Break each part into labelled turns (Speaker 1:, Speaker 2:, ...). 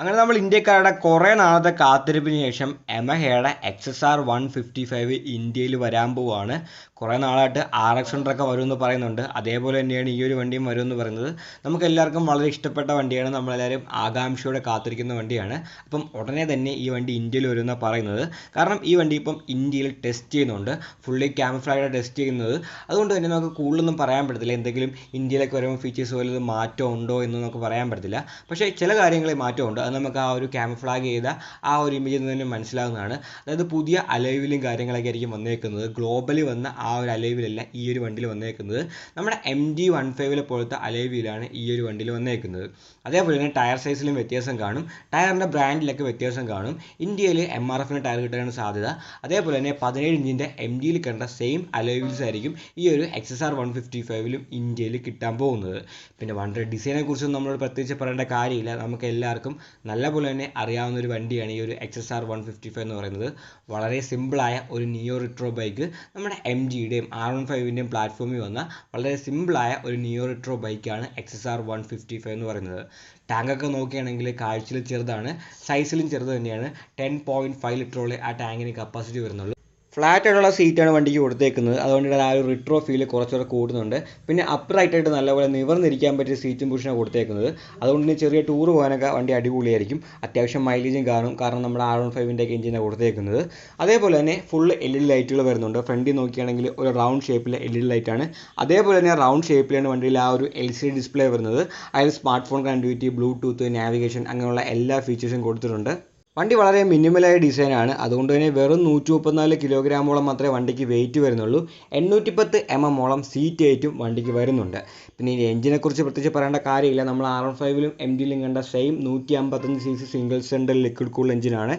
Speaker 1: അങ്ങനെ നമ്മൾ ഇന്ത്യക്കാരുടെ കുറേ നാളത്തെ കാത്തിരിപ്പിന് ശേഷം എമഹയുടെ X S R one fifty five ഇന്ത്യയിൽ വരാൻ പോവുകയാണ് കുറേ നാളായിട്ട് ആർ എക്സ് ഹൺഡ്രഡ് ഒക്കെ വരുമെന്ന് പറയുന്നുണ്ട്. അതേപോലെ തന്നെയാണ് ഈ ഒരു വണ്ടിയും വരുമെന്ന് പറയുന്നത്. നമുക്ക് എല്ലാവർക്കും വളരെ ഇഷ്ടപ്പെട്ട വണ്ടിയാണ്. നമ്മളെല്ലാവരും ആകാംക്ഷയോടെ കാത്തിരിക്കുന്ന വണ്ടിയാണ്. അപ്പം ഉടനെ തന്നെ ഈ വണ്ടി ഇന്ത്യയിൽ വരുമെന്നാണ് പറയുന്നത്. കാരണം ഈ വണ്ടി ഇപ്പം ഇന്ത്യയിൽ ടെസ്റ്റ് ചെയ്യുന്നുണ്ട്. ഫുള്ളി ക്യാമഫ്ലായിട്ട് ടെസ്റ്റ് ചെയ്യുന്നത്. അതുകൊണ്ട് തന്നെ നമുക്ക് കൂടുതലൊന്നും പറയാൻ പറ്റത്തില്ല. എന്തെങ്കിലും ഇന്ത്യയിലേക്ക് വരുമ്പോൾ ഫീച്ചേഴ്സ് വല്ലതും മാറ്റം ഉണ്ടോ എന്ന് നമുക്ക് പറയാൻ പറ്റത്തില്ല. പക്ഷേ ചില കാര്യങ്ങളിൽ മാറ്റമുണ്ട് നമുക്ക് ആ ഒരു ക്യാമഫ്ലാഗ് ചെയ്ത ആ ഒരു ഇമേജിൽ നിന്ന് തന്നെ മനസ്സിലാവുന്നതാണ്. അതായത് പുതിയ അലൈവിലും കാര്യങ്ങളൊക്കെ ആയിരിക്കും വന്നേക്കുന്നത്. ഗ്ലോബലി വന്ന ആ ഒരു അലൈവിലല്ല ഈ ഒരു വണ്ടിയിൽ വന്നേക്കുന്നത്. നമ്മുടെ എം ജി വൺ ഫൈവിലെ പോലത്തെ അലൈവിലാണ് ഈ ഒരു വണ്ടിയിൽ വന്നേക്കുന്നത്. അതേപോലെ തന്നെ ടയർ സൈസിലും വ്യത്യാസം കാണും. ടയറിന്റെ ബ്രാൻഡിലൊക്കെ വ്യത്യാസം കാണും. ഇന്ത്യയിൽ എം ആർ എഫിന് ടയർ കിട്ടാനാണ് സാധ്യത. അതേപോലെ തന്നെ പതിനേഴ് ഇഞ്ചിന്റെ എം ജിയിൽ കണ്ട സെയിം അലോയിൽസ് ആയിരിക്കും ഈ ഒരു X S R one fifty ഫൈവിലും ഇന്ത്യയിൽ കിട്ടാൻ പോകുന്നത്. പിന്നെ വണ്ടിയുടെ ഡിസൈനെ കുറിച്ചൊന്നും നമ്മളോട് പ്രത്യേകിച്ച് പറയേണ്ട കാര്യമില്ല. നമുക്ക് എല്ലാവർക്കും നല്ലപോലെ തന്നെ അറിയാവുന്ന ഒരു വണ്ടിയാണ് ഈ ഒരു X S R one fifty five എന്ന് പറയുന്നത്. വളരെ സിമ്പിളായ ഒരു നിയോ റിട്രോ ബൈക്ക് നമ്മുടെ എം ജിയുടെയും ആർ വൺ ഫൈവിന്റെയും പ്ലാറ്റ്ഫോമിൽ വന്ന വളരെ സിമ്പിളായ ഒരു നിയോ റിട്രോ ബൈക്കാണ് X S R one fifty five എന്ന് പറയുന്നത്. ടാങ്കൊക്കെ നോക്കുകയാണെങ്കിൽ കാഴ്ചയിൽ ചെറുതാണ് സൈസിലും ചെറുത് തന്നെയാണ്. ടെൻ പോയിന്റ് ഫൈവ് ലിറ്ററോളം ആ ടാങ്കിന് കപ്പാസിറ്റി വരുന്നുള്ളൂ. ഫ്ലാറ്റ് ആയിട്ടുള്ള സീറ്റാണ് വണ്ടിക്ക് കൊടുത്തേക്കുന്നത്. അതുകൊണ്ട് തന്നെ ആ ഒരു റിട്രോ ഫീൽ കുറച്ചുകൂടെ കൂടുന്നുണ്ട്. പിന്നെ അപ്രൈറ്റ് ആയിട്ട് നല്ലപോലെ നിവർന്നിരിക്കാൻ പറ്റിയ സീറ്റും പുഷനാണ് കൊടുത്തേക്കുന്നത്. അതുകൊണ്ട് തന്നെ ചെറിയ ടൂർ പോകാനൊക്കെ വണ്ടി അടിപൊളിയായിരിക്കും. അത്യാവശ്യം മൈലേജും കാണും. കാരണം നമ്മുടെ ആർ വൺ ഫൈവിന്റെ ഒക്കെ എഞ്ചിനാണ് കൊടുത്തേക്കുന്നത്. അതേപോലെ തന്നെ ഫുൾ എൽ ഇ ഡി ലൈറ്റുകൾ വരുന്നുണ്ട്. ഫ്രണ്ടിൽ നോക്കിയാണെങ്കിൽ ഒരു റൗണ്ട് ഷേപ്പിലെ എൽ ഇ ഡി ലൈറ്റാണ് അതേപോലെ തന്നെ റൗണ്ട് ഷേപ്പിലാണ് വണ്ടിയിൽ ആ ഒരു എൽ സി ഡി ഡിസ്പ്ലേ വരുന്നത്. അതിൽ smart phone connectivity bluetooth navigation അങ്ങനെയുള്ള എല്ലാ ഫീച്ചേഴ്സും കൊടുത്തിട്ടുണ്ട്. വണ്ടി വളരെ മിനിമലായ ഡിസൈനാണ് അതുകൊണ്ട് തന്നെ വെറും നൂറ്റി മുപ്പത്തിനാല് കിലോഗ്രാമോളം മാത്രമേ വണ്ടിക്ക് വെയിറ്റ് വരുന്നുള്ളൂ. എണ്ണൂറ്റി പത്ത് എം എം ഓളം സീറ്റ് ഹൈറ്റും വണ്ടിക്ക് വരുന്നുണ്ട്. പിന്നെ ഈ എഞ്ചിനെ കുറിച്ച് പ്രത്യേകിച്ച് പറയേണ്ട കാര്യമില്ല. നമ്മൾ ആർ എൺ ഫൈവിലും എം ഡിയിലും കണ്ട സെയിം നൂറ്റി അമ്പത്തഞ്ച് C C single cylinder liquid cool എഞ്ചിനാണ്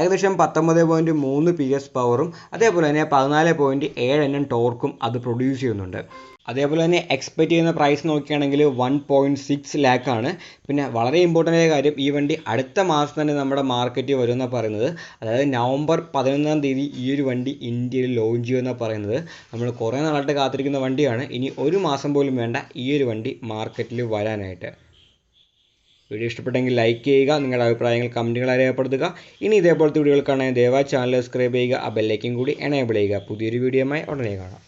Speaker 1: ഏകദേശം പത്തൊമ്പത് പോയിന്റ് മൂന്ന് പി എസ് പവറും അതേപോലെ തന്നെ പതിനാല് പോയിന്റ് ഏഴ് എണ്ണം ടോർക്കും അത് പ്രൊഡ്യൂസ് ചെയ്യുന്നുണ്ട്. അതേപോലെ തന്നെ എക്സ്പെക്റ്റ് ചെയ്യുന്ന പ്രൈസ് നോക്കുകയാണെങ്കിൽ വൺ പോയിന്റ് സിക്സ് ലാക്കാണ് പിന്നെ വളരെ ഇമ്പോർട്ടന്റ് ആയ കാര്യം ഈ വണ്ടി അടുത്ത മാസം തന്നെ നമ്മുടെ മാർക്കറ്റിൽ വരുമെന്നാണ് പറയുന്നത്. അതായത് നവംബർ പതിനൊന്നാം തീയതി ഈ ഒരു വണ്ടി ഇന്ത്യയിൽ ലോഞ്ച് ചെയ്യുമെന്നാണ് പറയുന്നത്. നമ്മൾ കുറേ നാളായിട്ട് കാത്തിരിക്കുന്ന വണ്ടിയാണ്. ഇനി ഒരു മാസം പോലും വേണ്ട ഈ ഒരു വണ്ടി മാർക്കറ്റിൽ വരാനായിട്ട്. വീഡിയോ ഇഷ്ടപ്പെട്ടെങ്കിൽ ലൈക്ക് ചെയ്യുക നിങ്ങളുടെ അഭിപ്രായങ്ങൾ കമന്റുകളായി രേഖപ്പെടുത്തുക ഇനി ഇതേപോലത്തെ വീഡിയോകൾ കാണാൻ ദയവായി ചാനൽ സബ്സ്ക്രൈബ് ചെയ്യുക ആ ബെല്ലൈക്കും കൂടി എനേബിൾ ചെയ്യുക. പുതിയൊരു വീഡിയോയുമായി ഉടനെ കാണാം.